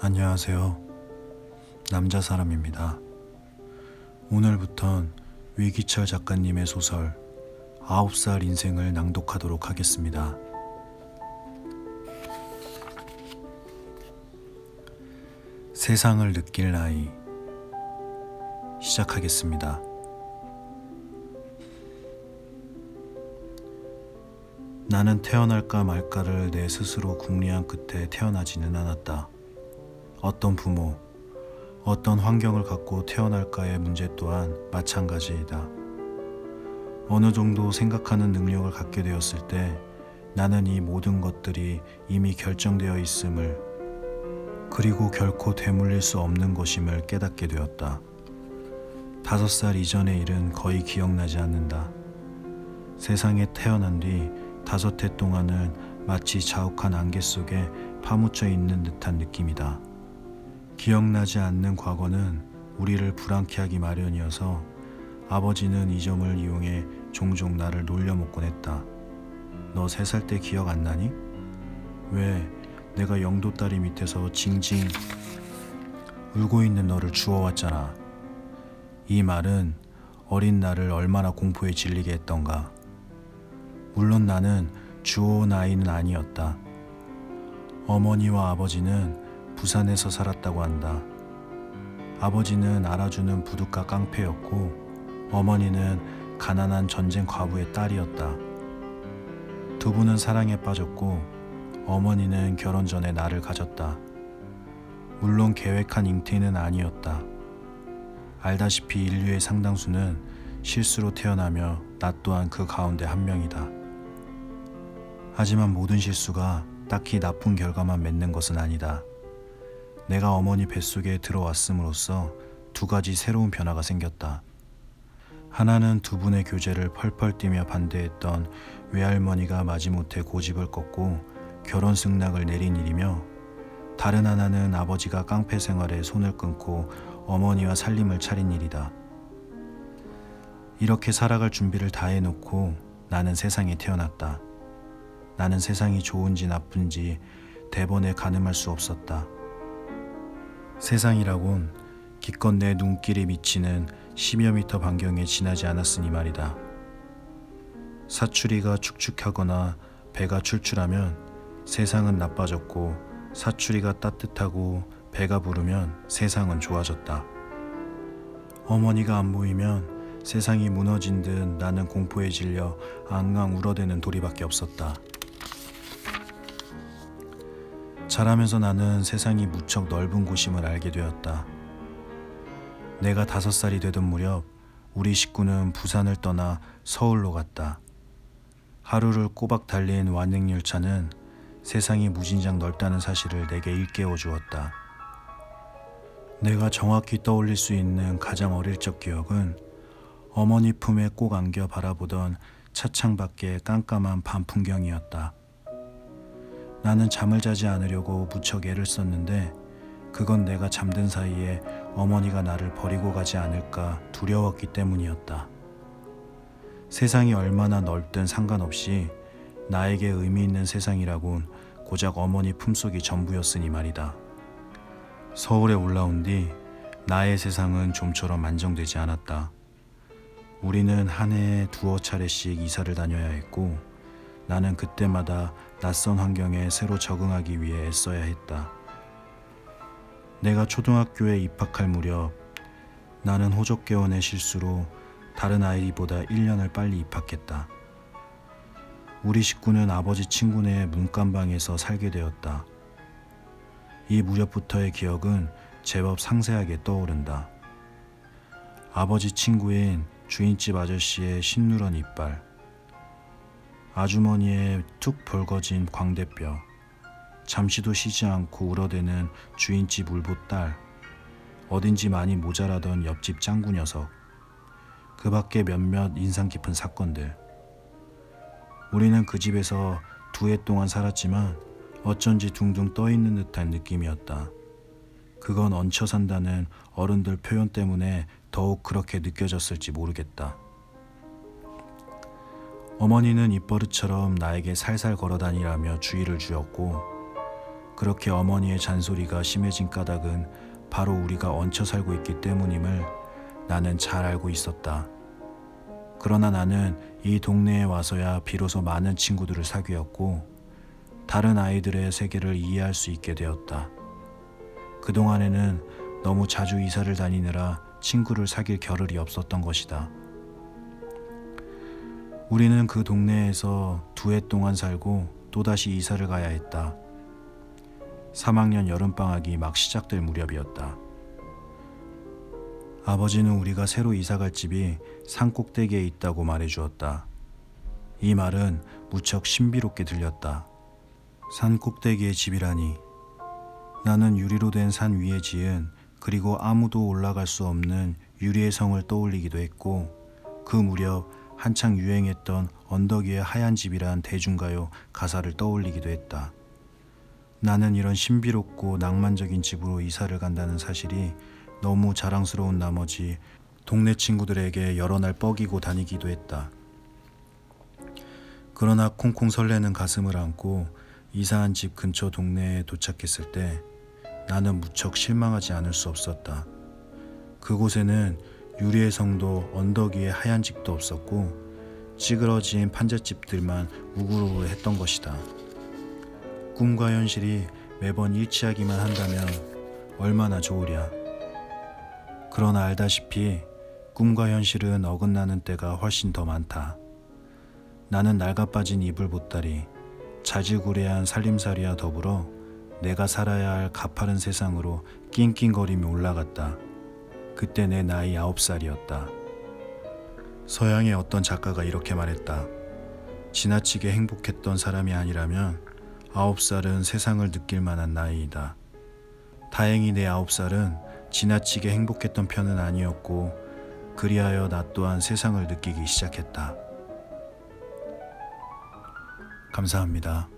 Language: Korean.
안녕하세요. 남자 사람입니다. 오늘부턴 위기철 작가님의 소설 아홉 살 인생을 낭독하도록 하겠습니다. 세상을 느낄 나이 시작하겠습니다. 나는 태어날까 말까를 내 스스로 궁리한 끝에 태어나지는 않았다. 어떤 부모, 어떤 환경을 갖고 태어날까의 문제 또한 마찬가지이다. 어느 정도 생각하는 능력을 갖게 되었을 때 나는 이 모든 것들이 이미 결정되어 있음을 그리고 결코 되물릴 수 없는 것임을 깨닫게 되었다. 다섯 살 이전의 일은 거의 기억나지 않는다. 세상에 태어난 뒤 다섯 해 동안은 마치 자욱한 안개 속에 파묻혀 있는 듯한 느낌이다. 기억나지 않는 과거는 우리를 불안케 하기 마련이어서 아버지는 이 점을 이용해 종종 나를 놀려먹곤 했다. 너 세 살 때 기억 안 나니? 왜 내가 영도 다리 밑에서 징징 울고 있는 너를 주워왔잖아. 이 말은 어린 나를 얼마나 공포에 질리게 했던가. 물론 나는 주워온 아이는 아니었다. 어머니와 아버지는 부산에서 살았다고 한다. 아버지는 알아주는 부둣가 깡패였고 어머니는 가난한 전쟁 과부의 딸이었다. 두 분은 사랑에 빠졌고 어머니는 결혼 전에 나를 가졌다. 물론 계획한 잉태는 아니었다. 알다시피 인류의 상당수는 실수로 태어나며 나 또한 그 가운데 한 명이다. 하지만 모든 실수가 딱히 나쁜 결과만 맺는 것은 아니다. 내가 어머니 뱃속에 들어왔음으로써 두 가지 새로운 변화가 생겼다. 하나는 두 분의 교제를 펄펄 뛰며 반대했던 외할머니가 마지못해 고집을 꺾고 결혼 승낙을 내린 일이며 다른 하나는 아버지가 깡패 생활에 손을 끊고 어머니와 살림을 차린 일이다. 이렇게 살아갈 준비를 다 해놓고 나는 세상에 태어났다. 나는 세상이 좋은지 나쁜지 대번에 가늠할 수 없었다. 세상이라곤 기껏 내 눈길이 미치는 10여 미터 반경에 지나지 않았으니 말이다. 사추리가 축축하거나 배가 출출하면 세상은 나빠졌고 사추리가 따뜻하고 배가 부르면 세상은 좋아졌다. 어머니가 안 보이면 세상이 무너진 듯 나는 공포에 질려 앙앙 울어대는 도리밖에 없었다. 자라면서 나는 세상이 무척 넓은 곳임을 알게 되었다. 내가 다섯 살이 되던 무렵 우리 식구는 부산을 떠나 서울로 갔다. 하루를 꼬박 달린 완행열차는 세상이 무진장 넓다는 사실을 내게 일깨워 주었다. 내가 정확히 떠올릴 수 있는 가장 어릴 적 기억은 어머니 품에 꼭 안겨 바라보던 차창 밖의 깜깜한 밤 풍경이었다. 나는 잠을 자지 않으려고 무척 애를 썼는데 그건 내가 잠든 사이에 어머니가 나를 버리고 가지 않을까 두려웠기 때문이었다. 세상이 얼마나 넓든 상관없이 나에게 의미 있는 세상이라곤 고작 어머니 품속이 전부였으니 말이다. 서울에 올라온 뒤 나의 세상은 좀처럼 안정되지 않았다. 우리는 한 해에 두어 차례씩 이사를 다녀야 했고 나는 그때마다 낯선 환경에 새로 적응하기 위해 애써야 했다. 내가 초등학교에 입학할 무렵 나는 호적개원의 실수로 다른 아이보다 1년을 빨리 입학했다. 우리 식구는 아버지 친구네 문간방에서 살게 되었다. 이 무렵부터의 기억은 제법 상세하게 떠오른다. 아버지 친구인 주인집 아저씨의 신누런 이빨, 아주머니의 툭 벌거진 광대뼈, 잠시도 쉬지 않고 울어대는 주인집 울보딸, 어딘지 많이 모자라던 옆집 짱구 녀석, 그 밖에 몇몇 인상 깊은 사건들. 우리는 그 집에서 두 해 동안 살았지만 어쩐지 둥둥 떠 있는 듯한 느낌이었다. 그건 얹혀 산다는 어른들 표현 때문에 더욱 그렇게 느껴졌을지 모르겠다. 어머니는 입버릇처럼 나에게 살살 걸어 다니라며 주의를 주었고 그렇게 어머니의 잔소리가 심해진 까닭은 바로 우리가 얹혀 살고 있기 때문임을 나는 잘 알고 있었다. 그러나 나는 이 동네에 와서야 비로소 많은 친구들을 사귀었고 다른 아이들의 세계를 이해할 수 있게 되었다. 그동안에는 너무 자주 이사를 다니느라 친구를 사귈 겨를이 없었던 것이다. 우리는 그 동네에서 두 해 동안 살고 또다시 이사를 가야 했다. 3학년 여름방학이 막 시작될 무렵이었다. 아버지는 우리가 새로 이사갈 집이 산 꼭대기에 있다고 말해주었다. 이 말은 무척 신비롭게 들렸다. 산 꼭대기의 집이라니. 나는 유리로 된 산 위에 지은 그리고 아무도 올라갈 수 없는 유리의 성을 떠올리기도 했고 그 무렵 한창 유행했던 언덕 위의 하얀 집이란 대중가요 가사를 떠올리기도 했다. 나는 이런 신비롭고 낭만적인 집으로 이사를 간다는 사실이 너무 자랑스러운 나머지 동네 친구들에게 여러 날 뻐기고 다니기도 했다. 그러나 콩콩 설레는 가슴을 안고 이사한 집 근처 동네에 도착했을 때 나는 무척 실망하지 않을 수 없었다. 그곳에는 유리의 성도 언덕 위에 하얀 집도 없었고 찌그러진 판잣집들만 우글우글했던 것이다. 꿈과 현실이 매번 일치하기만 한다면 얼마나 좋으랴. 그러나 알다시피 꿈과 현실은 어긋나는 때가 훨씬 더 많다. 나는 낡아빠진 이불 보따리, 자질구레한 살림살이와 더불어 내가 살아야 할 가파른 세상으로 낑낑거리며 올라갔다. 그때 내 나이 아홉 살이었다. 서양의 어떤 작가가 이렇게 말했다. 지나치게 행복했던 사람이 아니라면 아홉 살은 세상을 느낄 만한 나이이다. 다행히 내 아홉 살은 지나치게 행복했던 편은 아니었고, 그리하여 나 또한 세상을 느끼기 시작했다. 감사합니다.